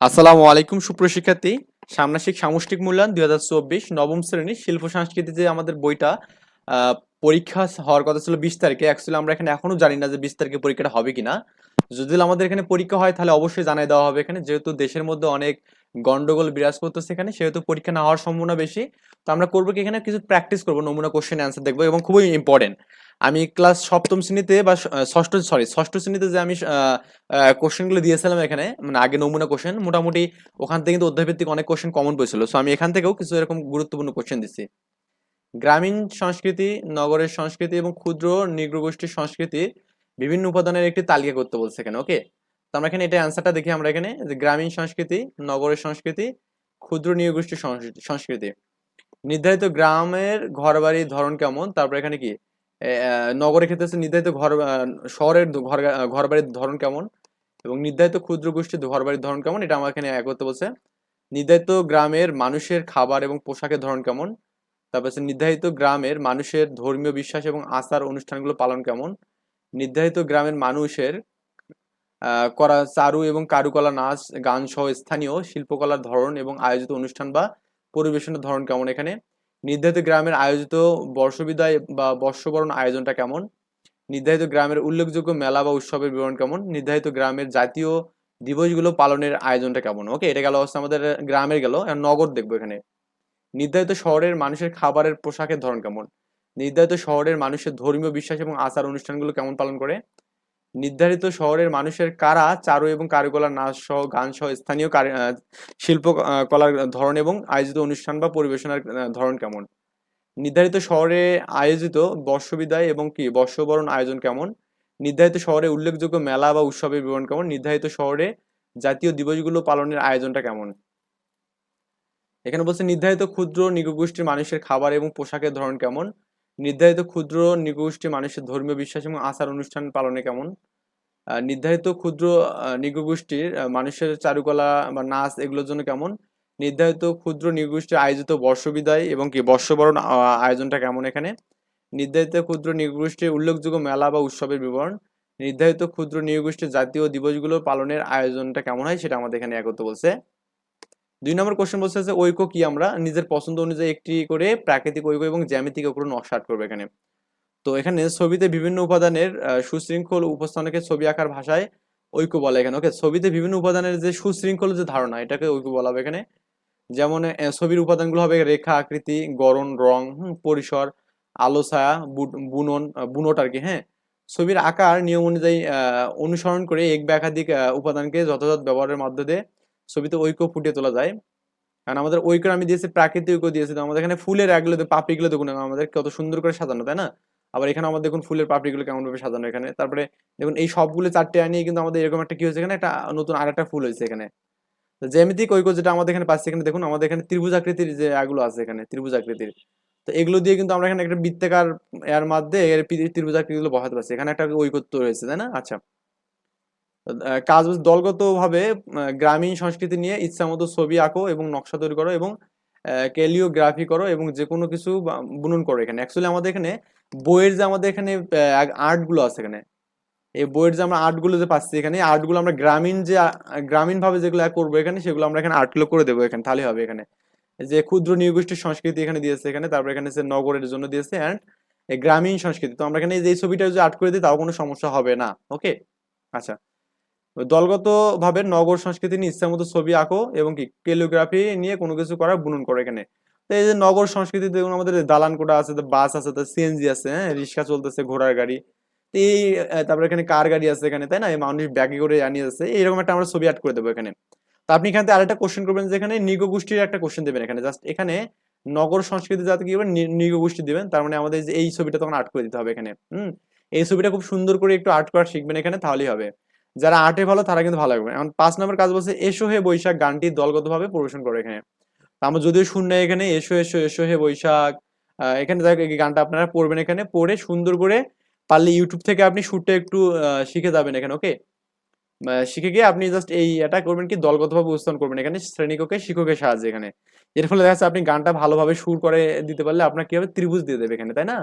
আসসালামু আলাইকুম সুপ্রশিক্ষার্থী সামনাসিক সামষ্টিক মূল্যায়ন দুই হাজার চব্বিশ নবম শ্রেণির শিল্প সংস্কৃতি যে আমাদের বইটা পরীক্ষা হওয়ার কথা ছিল বিশ তারিখে অ্যাকচুয়ালি আমরা এখানে এখনও জানি না যে বিশ তারিখে পরীক্ষাটা হবে কিনা। যদি আমাদের এখানে পরীক্ষা হয়, তাহলে অবশ্যই জানাই দেওয়া হবে এখানে। যেহেতু দেশের মধ্যে অনেক গন্ডগোল বিরাজ করতেছে সেখানে, সেহেতু পরীক্ষা না হওয়ার সম্ভাবনা বেশি। তো আমরা করব কি এখানে কিছু প্র্যাকটিস করব, নমুনা কোশ্চেন অ্যান্সার দেখব এবং খুবই ইম্পর্টেন্ট আমি ক্লাস সপ্তম শ্রেণীতে বা ষষ্ঠ সরি ষষ্ঠ শ্রেণীতে যে আমি কোশ্চেনগুলো দিয়েছিলাম এখানে মানে আগে নমুনা কোশ্চেন মোটামুটি ওখান থেকে কিন্তু অধ্যায়ভিত্তিক অনেক কোশ্চেন কমন পেয়েছিল সো আমি এখান থেকেও কিছু এরকম গুরুত্বপূর্ণ কোশ্চেন দিচ্ছি। গ্রামীণ সংস্কৃতি, নগরের সংস্কৃতি এবং ক্ষুদ্র নিগ্রগোষ্ঠীর সংস্কৃতি বিভিন্ন উপাদানের একটি তালিকা করতে বলছে এখানে ওকে আমরা এখানে এটা অ্যান্সারটা দেখি আমরা এখানে, যে গ্রামীণ সংস্কৃতি, নগরের সংস্কৃতি, ক্ষুদ্র নিয়োগোষ্ঠীর সংস্কৃতি। নির্ধারিত গ্রামের ঘরবাড়ির ধরন কেমন? তারপর এখানে কি? নগরের ক্ষেত্রে নির্ধারিত ঘর শহরের ঘর ঘরবাড়ির ধরন কেমন? এবং নির্ধারিত ক্ষুদ্র গোষ্ঠীর ঘরবাড়ির ধরন কেমন? এটা আমার এখানে এক করতে বলছে। নির্ধারিত গ্রামের মানুষের খাবার এবং পোশাকের ধরন কেমন? তারপর হচ্ছে নির্ধারিত গ্রামের মানুষের ধর্মীয় বিশ্বাস এবং আচার অনুষ্ঠানগুলো পালন কেমন? নির্ধারিত গ্রামের মানুষের করা চারু এবং কারুকলা, নাচ, গান সহ স্থানীয় শিল্পকলার ধরন এবং আয়োজিত অনুষ্ঠান বা পরিবেশনের ধরন কেমন এখানে? নির্ধারিত গ্রামের আয়োজিত বর্ষবিদায় বা বর্ষবরণ আয়োজনটা কেমন? নির্ধারিত গ্রামের উল্লেখযোগ্য মেলা বা উৎসবের বিবরণ কেমন? নির্ধারিত গ্রামের জাতীয় দিবসগুলো পালনের আয়োজনটা কেমন? ওকে, এটা গেল হচ্ছে আমাদের গ্রামের গেল নগর দেখব এখানে। নির্ধারিত শহরের মানুষের খাবারের পোশাকের ধরন কেমন? নির্ধারিত শহরের মানুষের ধর্মীয় বিশ্বাস এবং আচার অনুষ্ঠানগুলো কেমন পালন করে? নির্ধারিত শহরের মানুষের কারা চারু এবং কারুকলার নাচ সহ গান সহ স্থানীয় কারি- আহ, শিল্প কলার ধরন এবং আয়োজিত অনুষ্ঠান বা পরিবেশনার ধরন কেমন? নির্ধারিত শহরে আয়োজিত বর্ষবিদায় এবং কি বর্ষবরণ আয়োজন কেমন? নির্ধারিত শহরে উল্লেখযোগ্য মেলা বা উৎসবের বিবরণ কেমন? নির্ধারিত শহরে জাতীয় দিবসগুলো পালনের আয়োজনটা কেমন? এখানে বলছে নির্ধারিত ক্ষুদ্র নিগোষ্ঠীর মানুষের খাবার এবং পোশাকের ধরন কেমন? নির্ধারিত ক্ষুদ্র নিগোষ্ঠীর মানুষের ধর্মীয় বিশ্বাস এবং আচার অনুষ্ঠান পালনে কেমন? নির্ধারিত ক্ষুদ্র নিগোষ্ঠীর মানুষের চারুকলা বা নাচ এগুলোর জন্য কেমন? নির্ধারিত ক্ষুদ্র নিগোষ্ঠীর আয়োজিত বর্ষবিদায় এবং কি বর্ষবরণ আয়োজনটা কেমন এখানে? নির্ধারিত ক্ষুদ্র নিগোষ্ঠীর উল্লেখযোগ্য মেলা বা উৎসবের বিবরণ। নির্ধারিত ক্ষুদ্র নিগোষ্ঠীর জাতীয় দিবসগুলো পালনের আয়োজনটা কেমন হয় সেটা আমাদের এখানে একত্র বলছে। দুই নম্বর কোশ্চেন বলছে যে, ঐক্য কি আমরা? নিজের পছন্দ অনুযায়ী একটি করে প্রাকৃতিক ঐক্য এবং জ্যামিতিক ঐক্য নকশা করব এখানে। তো এখানে ছবিতে বিভিন্ন উপাদানের সুশৃঙ্খল উপস্থানকে ছবি আঁকার ভাষায় ঐক্য বলে এখানে। ওকে ছবিতে বিভিন্ন উপাদানের যে সুশৃঙ্খল যে ধারণা, এটাকে ঐক্য বলা হবে এখানে। যেমন ছবির উপাদানগুলো হবে রেখা, আকৃতি, গড়ন, রং পরিসর, আলো, ছায়া বুনন বুনট আর কি হ্যাঁ? ছবির আকার, নিয়ম অনুযায়ী অনুসরণ করে এক বা একাধিক উপাদানকে যথাযথ ব্যবহারের মধ্য দিয়ে ছবিতে ঐক্য ফুটিয়ে তোলা যায়। কারণ আমাদের ঐক্য আমি দিয়েছি, প্রাকৃতিক ঐক্য দিয়েছি। তো আমাদের এখানে ফুলের আগগুলো পাপড়িগুলো দেখুন আমাদের কত সুন্দর করে সাজানো, তাই না? আবার এখানে আমাদের দেখুন ফুলের পাপড়িগুলো কেমন ভাবে সাজানো এখানে। তারপরে দেখুন এই সবগুলো চারটে আনিয়ে কিন্তু আমাদের এরকম একটা কি হয়েছে এখানে, একটা নতুন আর একটা ফুল হয়েছে এখানে। জ্যামিতিক ঐক্য যেটা আমাদের এখানে পাচ্ছি এখানে, দেখুন আমাদের এখানে ত্রিভুজ আকৃতির যে আগুলো আছে এখানে, ত্রিভুজ আকৃতির। তো এগুলো দিয়ে কিন্তু আমরা এখানে একটা বৃত্তাকার এর মধ্যে এর ত্রিভুজ আকৃতিগুলো বসাতে পারছি। এখানে একটা ঐকত্ব রয়েছে, তাই না? আচ্ছা। কাজ দলগতভাবে গ্রামীণ সংস্কৃতি নিয়ে ইচ্ছামতো ছবি আঁকো এবং নকশা তৈরি করো এবং ক্যালিওগ্রাফি করো এবং যে কোনো কিছু বুনন করো এখানে। অ্যাকচুয়ালি আমাদের এখানে বইয়ের যে আমাদের এখানে আর্টগুলো আছে এখানে। এই বইয়ের যে আমরা আর্টগুলো যে পাচ্ছি এখানে আর্টগুলো আমরা গ্রামীণ যে গ্রামীণ ভাবে যেগুলো করব এখানে, সেগুলো আমরা এখানে আর্টগুলো করে দেবো এখানে, তাহলে হবে এখানে। যে ক্ষুদ্র নিয়োগোষ্ঠীর সংস্কৃতি এখানে দিয়েছে এখানে, তারপর এখানে সে নগরের জন্য দিয়েছে অ্যান্ড গ্রামীণ সংস্কৃতি। তো আমরা এখানে যে ছবিটা যদি আর্ট করে দিই, তাও কোনো সমস্যা হবে না ওকে আচ্ছা। দলগত ভাবে নগর সংস্কৃতি নিয়ে ইচ্ছামতো ছবি আঁকো এবং কি ক্যালিওগ্রাফি নিয়ে কোনো কিছু করা বুনন করো এখানে। তো এই যে নগর সংস্কৃতি দেখুন, আমাদের দালান কোটা আছে বাস আছে সিএনজি আছে হ্যাঁ রিক্সা চলতেছে, ঘোড়ার গাড়ি। তো এই তারপরে এখানে কার গাড়ি আছে এখানে, তাই না? এই মানুষ ব্যাগে করে আনিয়ে যাচ্ছে এইরকম একটা আমরা ছবি আর্ট করে দেবো এখানে। তো আপনি এখানে আরেকটা কোশ্চেন করবেন যে এখানে নিগ গোষ্ঠীর একটা কোশ্চেন দেবেন এখানে। জাস্ট এখানে নগর সংস্কৃতি যাতে কি করবেন নিগ গোষ্ঠী দিবেন? তার মানে আমাদের এই ছবিটা তখন আর্ট করে দিতে হবে এখানে। হুম? এই ছবিটা খুব সুন্দর করে একটু আর্ট করা শিখবেন এখানে, তাহলেই হবে। যারা আর্টে ভালো, তারা কিন্তু ভালো লাগবে এখন পাঁচ নম্বর কাজ বলছে, এসো হে বৈশাখ, গানটি দলগতভাবে পরিবেশন করে এখানে। আমরা যদিও শুন না এখানে, এসো এসো এসো হে বৈশাখ। এখানে গানটা আপনারা পড়বেন এখানে। পড়ে সুন্দর করে পারলে ইউটিউব থেকে আপনি সুরটা একটু শিখে যাবেন এখানে ওকে শিখে গিয়ে আপনি জাস্ট এই এটা করবেন কি, দলগতভাবে উপস্থাপন করবেন এখানে শ্রেণীককে শিক্ষকের সাহায্যে এখানে। এর ফলে দেখা যাচ্ছে আপনি গানটা ভালোভাবে সুর করে দিতে পারলে আপনার কি হবে? ত্রিভুজ দিয়ে দেবে এখানে, তাই না?